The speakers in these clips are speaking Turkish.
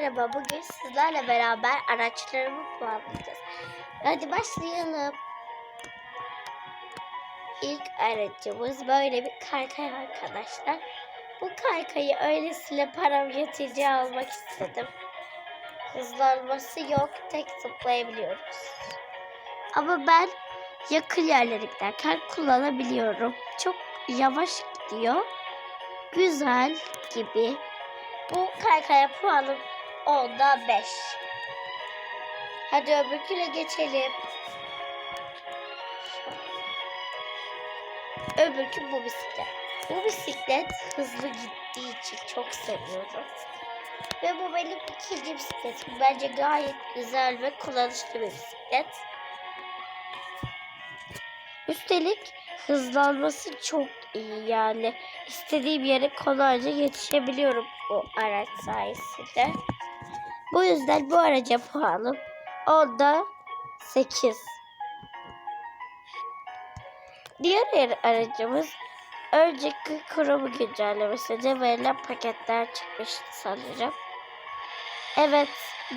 merhaba. Bugün sizlerle beraber araçlarımı puanlayacağız. Hadi başlayalım. İlk aracımız böyle bir kaykay arkadaşlar. Bu kaykayı öylesine param yetince almak istedim. Hızlanması yok, tek zıplayabiliyoruz. Ama ben yakın yerlere giderken kullanabiliyorum. Çok yavaş gidiyor. Güzel gibi. Bu kaykaya puanım 10'da 5. Hadi öbürküne geçelim. Öbürkü bu bisiklet. Bu bisiklet hızlı gittiği için çok seviyorum. Ve bu benim ikinci bisikletim. Bence gayet güzel ve kullanışlı bir bisiklet. Üstelik hızlanması çok iyi yani. istediğim yere kolayca yetişebiliyorum bu araç sayesinde. Bu yüzden bu araca puanım 10'da 8. Diğer aracımız önceki kurumu güncellemesinde verilen paketler çıkmıştı sanırım. Evet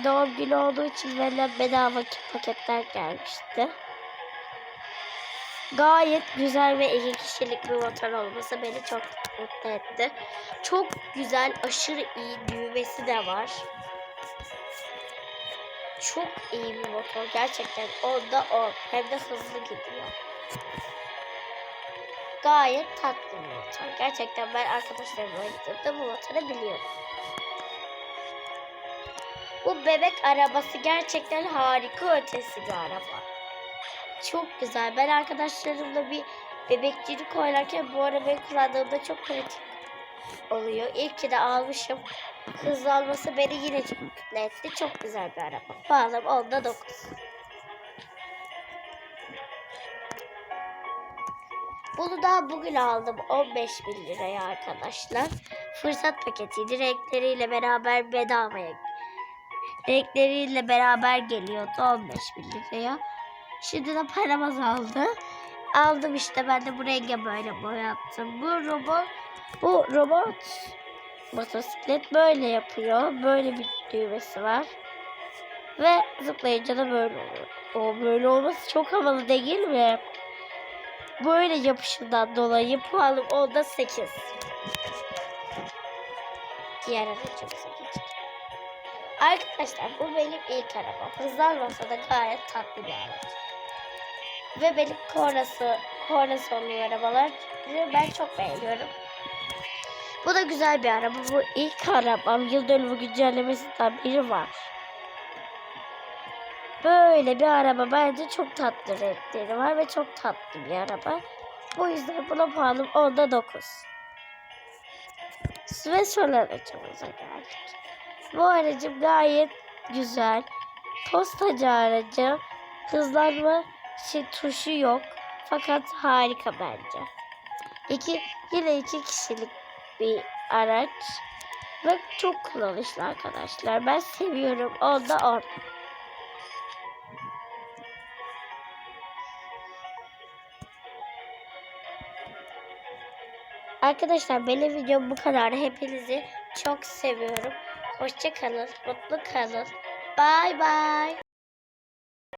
doğum günü olduğu için verilen bedava paketler gelmişti. Gayet güzel ve iki kişilik bir motor olması beni çok mutlu etti. Çok güzel, aşırı iyi düğmesi de var. Çok iyi bir motor gerçekten. Onda o. Hem de hızlı gidiyor. Gayet tatlı bir motor. Gerçekten ben arkadaşlarımla gittiğimde bu motoru biliyorum. Bu bebek arabası gerçekten harika ötesi bir araba. Çok güzel. Ben arkadaşlarımla bir bebekçilik oynarken bu arabayı kullandığımda çok pratik oluyor. İlk ki de almışım. Hızlanması beni yine çok mutlu etti. Çok güzel bir araba. Bağlam onda 9. Bunu daha bugün aldım 15 bin liraya arkadaşlar. Fırsat paketiydi. Renkleriyle beraber bedavaya renkleriyle beraber geliyordu 15 bin liraya. Şimdi de param azaldı. Aldım işte ben de bu renge böyle boyattım. Bu robot bu robot motosiklet böyle yapıyor. Böyle bir düğmesi var. Ve zıplayınca da böyle oluyor. O böyle olması çok havalı değil mi? Böyle yapışından dolayı puanım onda 8. Diğer aracımıza geçelim. Arkadaşlar bu benim ilk arabam. Hızlanmasa da gayet tatlı bir araç. Ve benim kornası, kornası oluyor arabalar. Ben çok beğeniyorum. Bu da güzel bir araba. Bu ilk arabam. Yıl dönümü güncellemesinden biri var. Böyle bir araba bence çok tatlı renkleri var ve çok tatlı bir araba. Bu yüzden buna puanım 10'da 9. Ve son aracımıza geldik. Bu aracım gayet güzel. Postacı aracı. Hızlanma şey, tuşu yok. Fakat harika bence. İki, yine iki kişilik bir araç. Ve çok kullanışlı arkadaşlar. Ben seviyorum. Onda on. Arkadaşlar benim videom bu kadar. Hepinizi çok seviyorum. Hoşça kalın. Mutlu kalın. Bye bye.